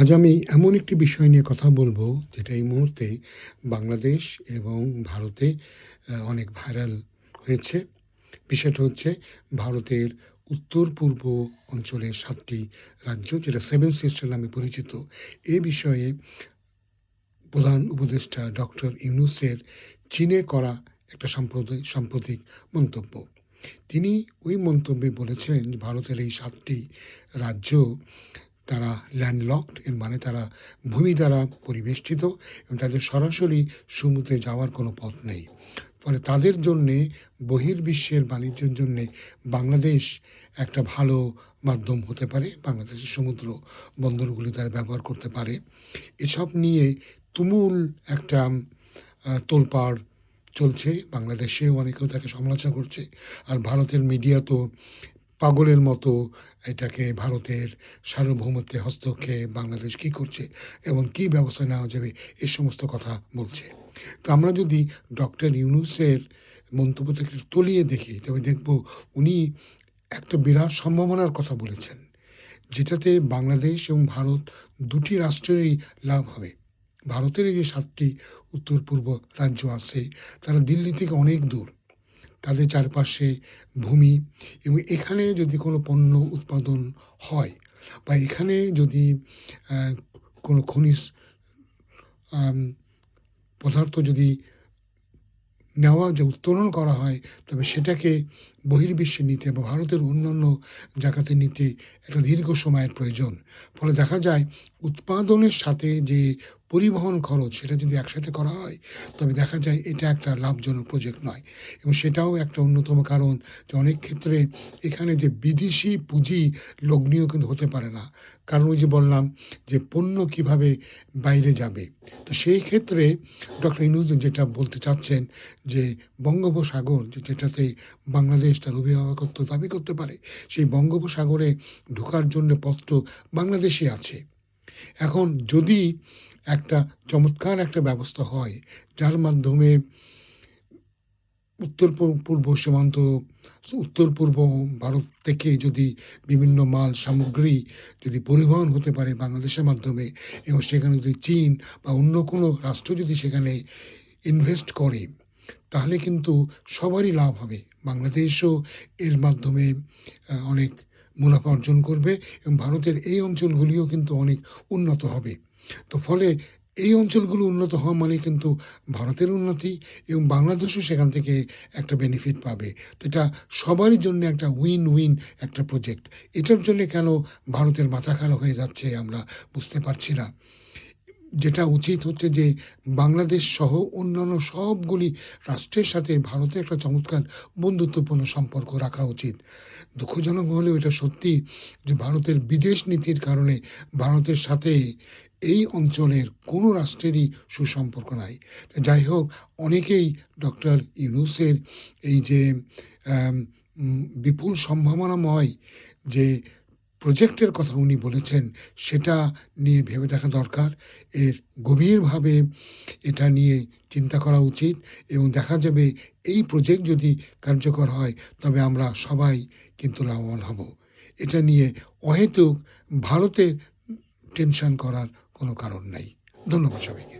আজ আমি এমন একটি বিষয় নিয়ে কথা বলব, যেটা এই মুহূর্তে বাংলাদেশ এবং ভারতে অনেক ভাইরাল হয়েছে। বিষয়টা হচ্ছে ভারতের উত্তর পূর্ব অঞ্চলের সাতটি রাজ্য, যেটা সেভেন সিস্টার নামে পরিচিত। এ বিষয়ে প্রধান উপদেষ্টা ডক্টর ইউনুসের চীনে করা একটা সাম্প্রদায়িক সাম্প্রতিক মন্তব্য। তিনি ওই মন্তব্যে বলেছিলেন ভারতের এই সাতটি রাজ্য তারা ল্যান্ডলকড এর মানে তারা ভূমি দ্বারা পরিবেষ্টিত এবং তাদের সরাসরি সমুদ্রে যাওয়ার কোনো পথ নেই। ফলে তাদের জন্যে, বহির্বিশ্বের বাণিজ্যের জন্যে বাংলাদেশ একটা ভালো মাধ্যম হতে পারে, বাংলাদেশের সমুদ্র বন্দরগুলি তারা ব্যবহার করতে পারে। এসব নিয়ে তুমুল একটা তোলপাড় চলছে। বাংলাদেশেও অনেকেও তাকে সমালোচনা করছে। আর ভারতের মিডিয়া তো পাগলের মতো এটাকে ভারতের সার্বভৌমত্বে হস্তক্ষেপ বাংলাদেশ কি করছে এবং কি ব্যবস্থা নেওয়া যাবে এ সমস্ত কথা বলছে। তো আমরা যদি ডক্টর ইউনুসের মন্তব্য থেকে তলিয়ে দেখি, তবে দেখব উনি একটা বিরাট সম্ভাবনার কথা বলেছেন, যেটাতে বাংলাদেশ এবং ভারত দুটি রাষ্ট্রেরই লাভ হবে। ভারতের এই যে সাতটি উত্তর পূর্ব রাজ্য আছে, তারা দিল্লি থেকে অনেক দূর। তাদের চারপাশে ভূমি এবং এখানে যদি কোনো পণ্য উৎপাদন হয় বা এখানে যদি কোনো খনিজ পদার্থ যদি নেওয়া যে উত্তোলন করা হয়, তবে সেটাকে বহির্বিশ্বে নিতে বা ভারতের অন্যান্য জায়গাতে নিতে একটা দীর্ঘ সময়ের প্রয়োজন। ফলে দেখা যায়, উৎপাদনের সাথে যে পরিবহন খরচ সেটা যদি একসাথে করা হয়, তবে দেখা যায় এটা একটা লাভজনক প্রজেক্ট নয়। এবং সেটাও একটা অন্যতম কারণ যে অনেক ক্ষেত্রে এখানে যে বিদেশি পুঁজি লগ্নিও কিন্তু হতে পারে না। কারণ ওই যে বললাম যে পণ্য কীভাবে বাইরে যাবে। তো সেই ক্ষেত্রে ডক্টর ইনুজ যেটা বলতে চাচ্ছেন যে বঙ্গোপসাগর যেটাতে বাংলাদেশ তার অভিভাবকত্ব দাবি করতে পারে, সেই বঙ্গোপসাগরে ঢোকার জন্য পত্র বাংলাদেশে আছে। এখন যদি একটা চমৎকার একটা ব্যবস্থা হয়, যার মাধ্যমে উত্তর পূর্ব সীমান্ত উত্তর পূর্ব ভারত থেকে যদি বিভিন্ন মাল সামগ্রী যদি পরিবহন হতে পারে বাংলাদেশের মাধ্যমে, এবং সেখানে যদি চীন বা অন্য কোনো রাষ্ট্র যদি সেখানে ইনভেস্ট করে, তাহলে কিন্তু সবারই লাভ হবে। বাংলাদেশও এর মাধ্যমে অনেক মুনাফা অর্জন করবে, এবং ভারতের এই অঞ্চলগুলিও কিন্তু অনেক উন্নত হবে। তো ফলে এই অঞ্চলগুলো উন্নত হওয়া মানে কিন্তু ভারতের উন্নতি এবং বাংলাদেশও সেখান থেকে একটা বেনিফিট পাবে। তো এটা সবারই জন্য একটা উইন উইন একটা প্রজেক্ট এটার জন্য কেন ভারতের মাথা খারাপ হয়ে যাচ্ছে আমরা বুঝতে পারছি না। যেটা উচিত হচ্ছে যে বাংলাদেশ সহ অন্যান্য সবগুলি রাষ্ট্রের সাথে ভারতের একটা চমৎকার বন্ধুত্বপূর্ণ সম্পর্ক রাখা উচিত। দুঃখজনক হলেও এটা সত্যি যে ভারতের বিদেশ নীতির কারণে ভারতের সাথে এই অঞ্চলের কোনো রাষ্ট্রেরই সুসম্পর্ক নাই। যাই হোক, অনেকেই ডক্টর ইউনুসের এই যে বিপুল সম্ভাবনাময় যে প্রজেক্টের কথা উনি বলেছেন, সেটা নিয়ে ভেবে দেখা দরকার। এর গভীরভাবে এটা নিয়ে চিন্তা করা উচিত এবং দেখা যাবে এই প্রজেক্ট যদি কার্যকর হয়, তবে আমরা সবাই কিন্তু লাভবান হব। এটা নিয়ে অহেতুক ভারতের টেনশন করার কোনো কারণ নাই। ধন্যবাদ সবাইকে।